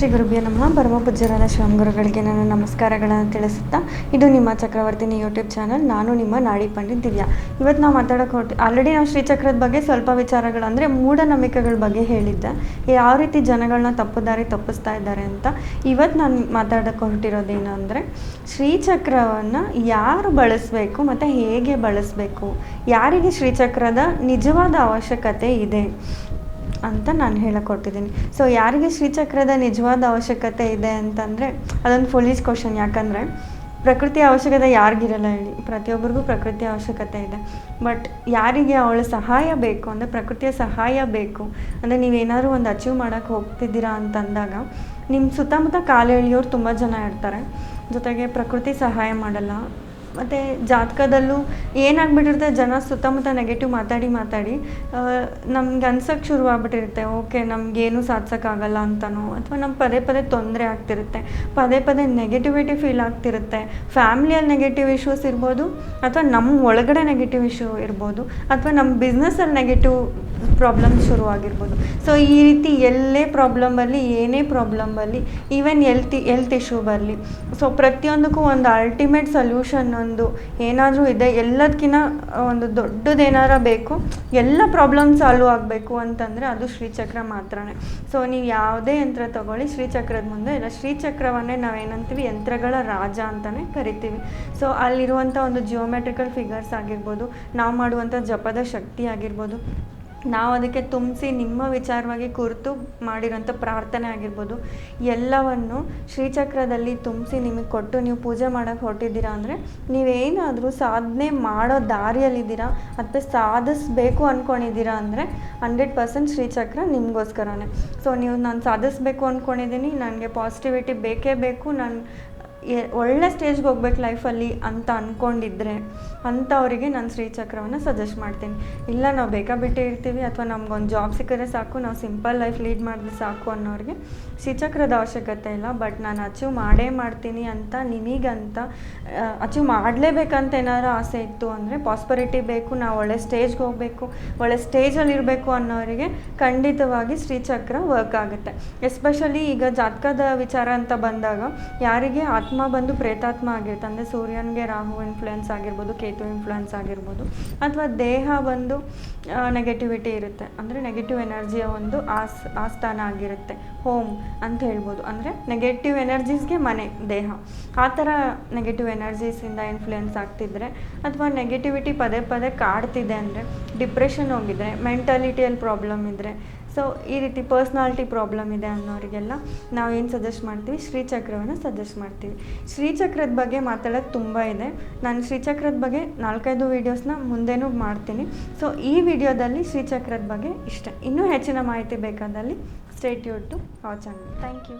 ಶ್ರೀ ಗುರುಬಿಯ ನಮ್ಮ ಪರಮ ಪೂಜ್ಯರಾದ ಗುರುಗಳಿಗೆ ನಾನು ನಮಸ್ಕಾರಗಳನ್ನು ತಿಳಿಸುತ್ತಾ, ಇದು ನಿಮ್ಮ ಚಕ್ರವರ್ತಿನಿ ಯೂಟ್ಯೂಬ್ ಚಾನಲ್ ನಾನು ನಿಮ್ಮ ನಾಡಿ ಪಂಡಿತ್ ದಿವ್ಯಾ. ಇವತ್ತು ನಾವು ಮಾತಾಡೋಕೆ ಹೊರಟಿ ಆಲ್ರೆಡಿ ನಾವು ಶ್ರೀಚಕ್ರದ ಬಗ್ಗೆ ಸ್ವಲ್ಪ ವಿಚಾರಗಳು ಅಂದರೆ ಮೂಢನಂಬಿಕೆಗಳ ಬಗ್ಗೆ ಹೇಳಿದ್ದೆ. ಯಾವ ರೀತಿ ಜನಗಳನ್ನ ತಪ್ಪು ದಾರಿ ತಪ್ಪಿಸ್ತಾ ಇದ್ದಾರೆ ಅಂತ. ಇವತ್ತು ನಾನು ಮಾತಾಡೋಕೆ ಹೊರಟಿರೋದೇನು ಅಂದರೆ, ಶ್ರೀಚಕ್ರವನ್ನು ಯಾರು ಬಳಸಬೇಕು ಮತ್ತು ಹೇಗೆ ಬಳಸಬೇಕು? ಯಾರಿಗೆ ಶ್ರೀಚಕ್ರದ ನಿಜವಾದ ಅವಶ್ಯಕತೆ ಇದೆ? ಅಂತ ನಾನು ಹೇಳಕ್ಕೊಟ್ಟಿದ್ದೀನಿ ಸೊ ಯಾರಿಗೆ ಶ್ರೀಚಕ್ರದ ನಿಜವಾದ ಅವಶ್ಯಕತೆ ಇದೆ ಅಂತಂದರೆ, ಅದೊಂದು ಫುಲೀಸ್ ಕ್ವಶನ್ ಯಾಕಂದರೆ, ಪ್ರಕೃತಿ ಅವಶ್ಯಕತೆ ಯಾರಿಗಿರಲ್ಲ ಹೇಳಿ. ಪ್ರತಿಯೊಬ್ಬರಿಗೂ ಪ್ರಕೃತಿ ಅವಶ್ಯಕತೆ ಇದೆ. ಬಟ್ ಯಾರಿಗೆ ಅವಳ ಸಹಾಯ ಬೇಕು, ಅಂದರೆ ಪ್ರಕೃತಿಯ ಸಹಾಯ ಬೇಕು, ಅಂದರೆ ನೀವೇನಾದರೂ ಒಂದು ಅಚೀವ್ ಮಾಡೋಕ್ಕೆ ಹೋಗ್ತಿದ್ದೀರಾ ಅಂತಂದಾಗ ನಿಮ್ಮ ಸುತ್ತಮುತ್ತ ಕಾಲು ಎಳೆಯೋರು ತುಂಬ ಜನ ಇರ್ತಾರೆ. ಜೊತೆಗೆ ಪ್ರಕೃತಿ ಸಹಾಯ ಮಾಡಲ್ಲ. ಮತ್ತು ಜಾತಕದಲ್ಲೂ ಏನಾಗ್ಬಿಟ್ಟಿರುತ್ತೆ, ಜನ ಸುತ್ತಮುತ್ತ ನೆಗೆಟಿವ್ ಮಾತಾಡಿ ಮಾತಾಡಿ ನಮ್ಗೆ ಅನ್ಸೋಕ್ಕೆ ಶುರುವಾಗ್ಬಿಟ್ಟಿರುತ್ತೆ, ಓಕೆ, ನಮಗೇನು ಸಾಧ್ಸೋಕ್ಕಾಗಲ್ಲ ಅಂತನೋ, ಅಥವಾ ನಮ್ಗೆ ಪದೇ ಪದೇ ತೊಂದರೆ ಆಗ್ತಿರುತ್ತೆ, ಪದೇ ಪದೇ ನೆಗೆಟಿವಿಟಿ ಫೀಲ್ ಆಗ್ತಿರುತ್ತೆ. ಫ್ಯಾಮ್ಲಿಯಲ್ಲಿ ನೆಗೆಟಿವ್ ಇಶ್ಯೂಸ್ ಇರ್ಬೋದು, ಅಥವಾ ನಮ್ಮ ಒಳಗಡೆ ನೆಗೆಟಿವ್ ಇಶ್ಯೂ ಇರ್ಬೋದು, ಅಥವಾ ನಮ್ಮ ಬಿಸ್ನೆಸ್ಸಲ್ಲಿ ನೆಗೆಟಿವ್ ಪ್ರಾಬ್ಲಮ್ ಶುರುವಾಗಿರ್ಬೋದು. ಸೊ ಈ ರೀತಿ ಎಲ್ಲೇ ಪ್ರಾಬ್ಲಮ್ ಬರಲಿ, ಏನೇ ಪ್ರಾಬ್ಲಮ್ ಬರಲಿ ಈವನ್ ಎಲ್ತ್ ಎಲ್ತ್ ಇಶ್ಯೂ ಬರಲಿ. ಸೊ ಪ್ರತಿಯೊಂದಕ್ಕೂ ಒಂದು ಅಲ್ಟಿಮೇಟ್ ಸೊಲ್ಯೂಷನ್ ಒಂದು ಏನಾದರೂ ಇದೆ ಎಲ್ಲದಕ್ಕಿಂತ ಒಂದು ದೊಡ್ಡದೇನಾರ ಬೇಕು, ಎಲ್ಲ ಪ್ರಾಬ್ಲಮ್ ಸಾಲ್ವ್ ಆಗಬೇಕು ಅಂತಂದರೆ ಅದು ಶ್ರೀಚಕ್ರ ಮಾತ್ರನೇ. ಸೊ ನೀವು ಯಾವುದೇ ಯಂತ್ರ ತಗೊಳ್ಳಿ, ಶ್ರೀಚಕ್ರದ ಮುಂದೆ ಇಲ್ಲ, ಶ್ರೀಚಕ್ರವನ್ನೇ ನಾವೇನಂತೀವಿ, ಯಂತ್ರಗಳ ರಾಜ ಅಂತಲೇ ಕರಿತೀವಿ. ಸೊ ಅಲ್ಲಿರುವಂಥ ಒಂದು ಜಿಯೋಮೆಟ್ರಿಕಲ್ ಫಿಗರ್ಸ್ ಆಗಿರ್ಬೋದು, ನಾವು ಮಾಡುವಂಥ ಜಪದ ಶಕ್ತಿ ಆಗಿರ್ಬೋದು ನಾವು ಅದಕ್ಕೆ ತುಂಬಿಸಿ ನಿಮ್ಮ ವಿಚಾರವಾಗಿ ಕುರಿತು ಮಾಡಿರೋಂಥ ಪ್ರಾರ್ಥನೆ ಆಗಿರ್ಬೋದು, ಎಲ್ಲವನ್ನು ಶ್ರೀಚಕ್ರದಲ್ಲಿ ತುಂಬಿಸಿ ನಿಮಗೆ ಕೊಟ್ಟು ನೀವು ಪೂಜೆ ಮಾಡೋಕ್ಕೆ ಹೊರಟಿದ್ದೀರಾ ಅಂದರೆ ನೀವೇನಾದರೂ ಸಾಧನೆ ಮಾಡೋ ದಾರಿಯಲ್ಲಿದ್ದೀರಾ ಅಥವಾ ಸಾಧಿಸ್ಬೇಕು ಅಂದ್ಕೊಂಡಿದ್ದೀರಾ ಅಂದರೆ ಹಂಡ್ರೆಡ್ ಪರ್ಸೆಂಟ್ ಶ್ರೀಚಕ್ರ ನಿಮಗೋಸ್ಕರನೇ. ಸೊ ನೀವು ನಾನು ಸಾಧಿಸ್ಬೇಕು ಅಂದ್ಕೊಂಡಿದ್ದೀನಿ ನನಗೆ ಪಾಸಿಟಿವಿಟಿ ಬೇಕೇ ಬೇಕು ನಾನು ಒಳ್ಳೆ ಸ್ಟೇಜ್ಗೆ ಹೋಗ್ಬೇಕು ಲೈಫಲ್ಲಿ ಅಂತ ಅಂದ್ಕೊಂಡಿದ್ರೆ ಅಂಥವರಿಗೆ ನಾನು ಶ್ರೀಚಕ್ರವನ್ನು ಸಜೆಸ್ಟ್ ಮಾಡ್ತೀನಿ. ಇಲ್ಲ, ನಾವು ಬೇಕಾಬಿಟ್ಟೆ ಇರ್ತೀವಿ ಅಥವಾ ನಮ್ಗೊಂದು ಜಾಬ್ ಸಿಕ್ಕರೆ ಸಾಕು, ನಾವು ಸಿಂಪಲ್ ಲೈಫ್ ಲೀಡ್ ಮಾಡಿದ್ರೆ ಸಾಕು ಅನ್ನೋರಿಗೆ ಶ್ರೀಚಕ್ರದ ಅವಶ್ಯಕತೆ ಇಲ್ಲ. ಬಟ್ ನಾನು ಅಚೀವ್ ಮಾಡೇ ಮಾಡ್ತೀನಿ ಅಂತ ನಿಮಗಂತ ಅಚೀವ್ ಮಾಡಲೇಬೇಕಂತ ಏನಾದರೂ ಆಸೆ ಇತ್ತು ಅಂದರೆ ಪಾಸ್ಪರಿಟಿ ಬೇಕು, ನಾವು ಒಳ್ಳೆ ಸ್ಟೇಜ್ಗೆ ಹೋಗಬೇಕು, ಒಳ್ಳೆ ಸ್ಟೇಜಲ್ಲಿ ಇರಬೇಕು ಅನ್ನೋರಿಗೆ ಖಂಡಿತವಾಗಿ ಶ್ರೀಚಕ್ರ ವರ್ಕ್ ಆಗುತ್ತೆ. ಎಸ್ಪೆಷಲಿ ಈಗ ಜಾತಕದ ವಿಚಾರ ಅಂತ ಬಂದಾಗ, ಯಾರಿಗೆ ಆತ್ಮ ಬಂದು ಪ್ರೇತಾತ್ಮ ಆಗಿರುತ್ತೆ ಅಂದರೆ ಸೂರ್ಯನಿಗೆ ರಾಹು ಇನ್ಫ್ಲುಯೆನ್ಸ್ ಆಗಿರ್ಬೋದು, ಕೇತು ಇನ್ಫ್ಲುಯೆನ್ಸ್ ಆಗಿರ್ಬೋದು. ಅಥವಾ ದೇಹ ಬಂದು ನೆಗೆಟಿವಿಟಿ ಇರುತ್ತೆ. ಅಂದರೆ ನೆಗೆಟಿವ್ ಎನರ್ಜಿಯ ಒಂದು ಆಸ್, ಆಸ್ಥಾನ ಆಗಿರುತ್ತೆ. ಹೋಮ್ ಅಂತ ಹೇಳ್ಬೋದು. ಅಂದರೆ ನೆಗೆಟಿವ್ ಎನರ್ಜೀಸ್ಗೆ ಮನೆ, ದೇಹ. ಆ ಥರ ನೆಗೆಟಿವ್ ಎನರ್ಜೀಸಿಂದ ಇನ್ಫ್ಲುಯೆನ್ಸ್ ಆಗ್ತಿದ್ರೆ, ಅಥವಾ ನೆಗೆಟಿವಿಟಿ ಪದೇ ಪದೇ ಕಾಡ್ತಿದೆ ಅಂದರೆ ಡಿಪ್ರೆಷನ್ ಹೋಗಿದ್ರೆ ಮೆಂಟಾಲಿಟಿಯಲ್ಲಿ ಪ್ರಾಬ್ಲಮ್ ಇದ್ದರೆ ಸೊ ಈ ರೀತಿ ಪರ್ಸ್ನಾಲಿಟಿ ಪ್ರಾಬ್ಲಮ್ ಇದೆ ಅನ್ನೋರಿಗೆಲ್ಲ ನಾವು ಏನು ಸಜೆಸ್ಟ್ ಮಾಡ್ತೀವಿ? ಶ್ರೀಚಕ್ರವನ್ನು ಸಜೆಸ್ಟ್ ಮಾಡ್ತೀವಿ. ಶ್ರೀಚಕ್ರದ ಬಗ್ಗೆ ಮಾತಾಡೋದು ತುಂಬ ಇದೆ. ನಾನು ಶ್ರೀಚಕ್ರದ ಬಗ್ಗೆ ನಾಲ್ಕೈದು ವೀಡಿಯೋಸ್ನ ಮುಂದೆನೂ ಮಾಡ್ತೀನಿ. ಸೊ ಈ ವಿಡಿಯೋದಲ್ಲಿ ಶ್ರೀಚಕ್ರದ ಬಗ್ಗೆ ಇಷ್ಟ. ಇನ್ನೂ ಹೆಚ್ಚಿನ ಮಾಹಿತಿ ಬೇಕಾದಲ್ಲಿ state to watch channel thank you